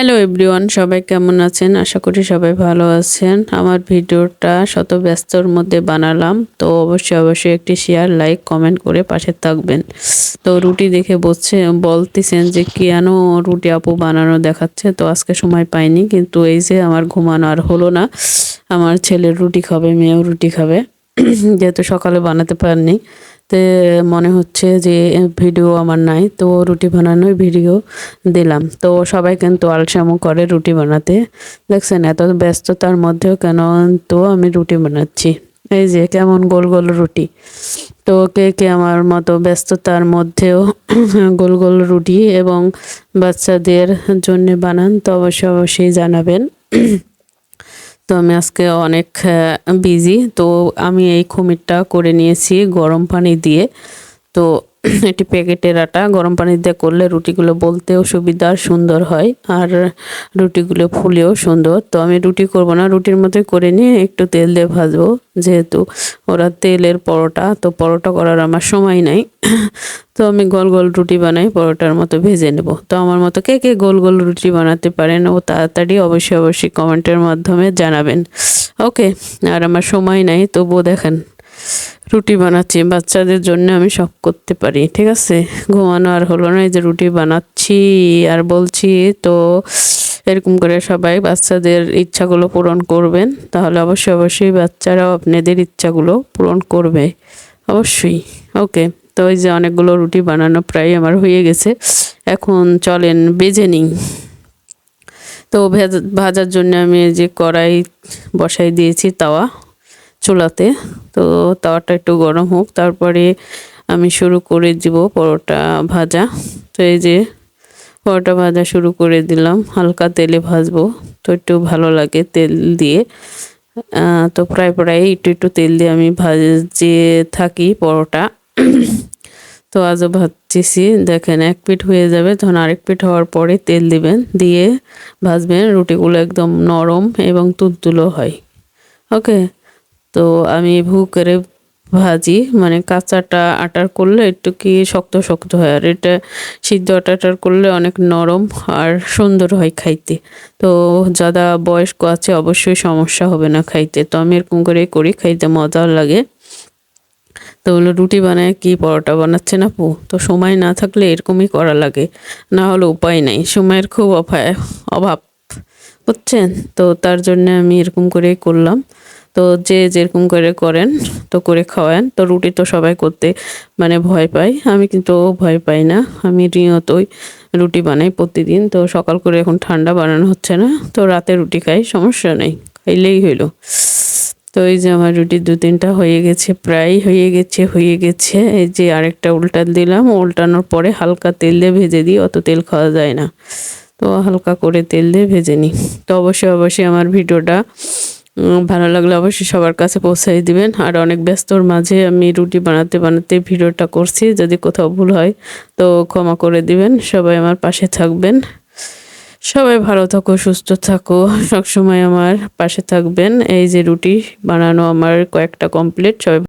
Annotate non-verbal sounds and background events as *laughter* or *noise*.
Hello everyone সবাই কেমন আছেন? আশা করি সবাই ভালো আছেন। আমার ভিডিওটা শত ব্যস্তর মধ্যে বানালাম, তো অবশ্যই অবশ্যই একটি শেয়ার লাইক কমেন্ট করে পাশে থাকবেন। তো রুটি দেখে বলছে, বলতেছেন যে কেন রুটি আপু বানানো দেখাচ্ছে, তো আজকে সময় পাইনি, কিন্তু এই যে আমার ঘুমানো আর হলো না, আমার ছেলের রুটি খাবে, মেয়েও রুটি খাবে। *clears throat* যেহেতু সকালে বানাতে পারিনি তে মনে হচ্ছে যে ভিডিও আমার নাই। তো রুটি বানানোর ভিডিও দিলাম। তো সবাই কিন্তু আলসামো করে রুটি বানাতে। দেখছেন, এত ব্যস্ততার মধ্যেও কেন তো আমি রুটি বানাচ্ছি। এই যে, কেমন গোল গোল রুটি। তো কে কে আমার মতো ব্যস্ততার মধ্যেও *clears throat* গোল গোল রুটি এবং বাচ্চাদের জন্য বানান, তো অবশ্যই অবশ্যই জানাবেন। *clears throat* তো আমি আজকে অনেক বিজি তো আমি এই খুমিরটা করে নিয়েছি গরম পানি দিয়ে। তো *clears throat* এটি প্যাকেটের আটা গরম পানি দিয়ে করলে রুটিগুলো বলতেও সুবিধা আর সুন্দর হয়। আর রুটিগুলো ফুলেও সুন্দর। তো আমি রুটি করব না, রুটির মতোই করে নিয়ে একটু তেল দিয়ে ভাজবো। যেহেতু ওরা তেলের পরোটা, তো পরোটা করার আমার সময় নাই। *clears throat* তো আমি গোল গোল রুটি বানাই, পরোটার মতো ভেজে নেব। তো আমার মতো কে কে গোল গোল রুটি বানাতে পারেন, ও তাড়াতাড়ি অবশ্যই অবশ্যই কমেন্টের মাধ্যমে জানাবেন। ওকে, আর আমার সময় নাই, তবুও দেখেন। রুটি বানাচ্ছি। বাচ্চাদের জন্য আমি সব করতে পারি, ঠিক আছে? ঘুমানো আর হলো না, এই যে রুটি বানাচ্ছি আর বলছি, তো এরকম করে সবাই বাচ্চাদের ইচ্ছাগুলো পূরণ করবেন, তাহলে অবশ্যই অবশ্যই বাচ্চারাও আপনাদের ইচ্ছাগুলো পূরণ করবে। অবশ্যই। ওকে, তো ওই যে অনেকগুলো রুটি বানানো প্রায় আমার হয়ে গেছে। এখন চলেন বেজে নিই। তো ভাজার জন্য আমি যে কড়াই বসাই দিয়েছি, তাওয়া। চুলাতে। তো তাওয়াটা একটু গরম হোক, তারপরে আমি শুরু করে দিব পরোটা ভাজা। তো এই যে পরোটা ভাজা শুরু করে দিলাম, হালকা তেলে ভাজবো, তো একটু ভালো লাগে তেল দিয়ে। তো প্রায় প্রায় একটু একটু তেল দিয়ে আমি ভাজে থাকি পরোটা। তো আজও ভাজতেছি, দেখেন এক পিঠ হয়ে যাবে, তখন আরেক পিঠ হওয়ার পরে তেল দিবেন, দিয়ে ভাজবেন, রুটিগুলো একদম নরম এবং তুলতুলো হয়। ওকে? তো আমি ভু করে ভাজি মানে কাঁচাটা আটার করলে একটু কি শক্ত শক্ত হয়, আর এটা সিদ্ধ আটাটার করলে অনেক নরম আর সুন্দর হয় খাইতে। তো যারা বয়স্ক আছে অবশ্যই সমস্যা হবে না খাইতে। তো আমি এরকম করে করি, খাইতে মজা লাগে। তো হলো রুটি বানায় কি, পরোটা বানাচ্ছে না পু তো সময় না থাকলে এরকমই করা লাগে, না হলে উপায় নাই, সময়ের খুব অভাব, বুঝছেন? তো তার জন্য আমি এরকম করেই করলাম। তো যে যেরকম করে করেন, তো করে খাওয়ান। তো রুটি তো সবাই করতে মানে ভয় পায়। আমি কিন্তু ভয় পাই না। আমি নিয়তই রুটি বানাই প্রতিদিন। তো সকাল করে এখন ঠান্ডা বানানো হচ্ছে না। তো রাতে রুটি খাই, সমস্যা নেই। খাইলেই হইল। তো এই যে আমার রুটি দু তিনটা হয়ে গেছে, প্রায় হয়ে গেছে হয়ে গেছে। এই যে আরেকটা উল্টা দিলাম। উল্টানোর পরে হালকা তেল দিয়ে ভেজে দিই, অত তেল খাওয়া যায় না। তো হালকা করে তেল দিয়ে ভেজে নিই। তো অবশ্যই অবশ্যই আমার ভিডিওটা ভালো লাগলে অবশ্যই সবার কাছে পৌঁছাই দিবেন। আর অনেক ব্যস্তর মাঝে আমি রুটি বানাতে বানাতে ভিডিওটা করছি, যদি কোথাও ভুল হয় তো ক্ষমা করে দিবেন। সবাই আমার পাশে থাকবেন। সবাই ভালো থাকো, সুস্থ থাকো, সবসময় আমার পাশে থাকবেন। এই যে রুটি বানানো আমার কয়েকটা কমপ্লিট সবাই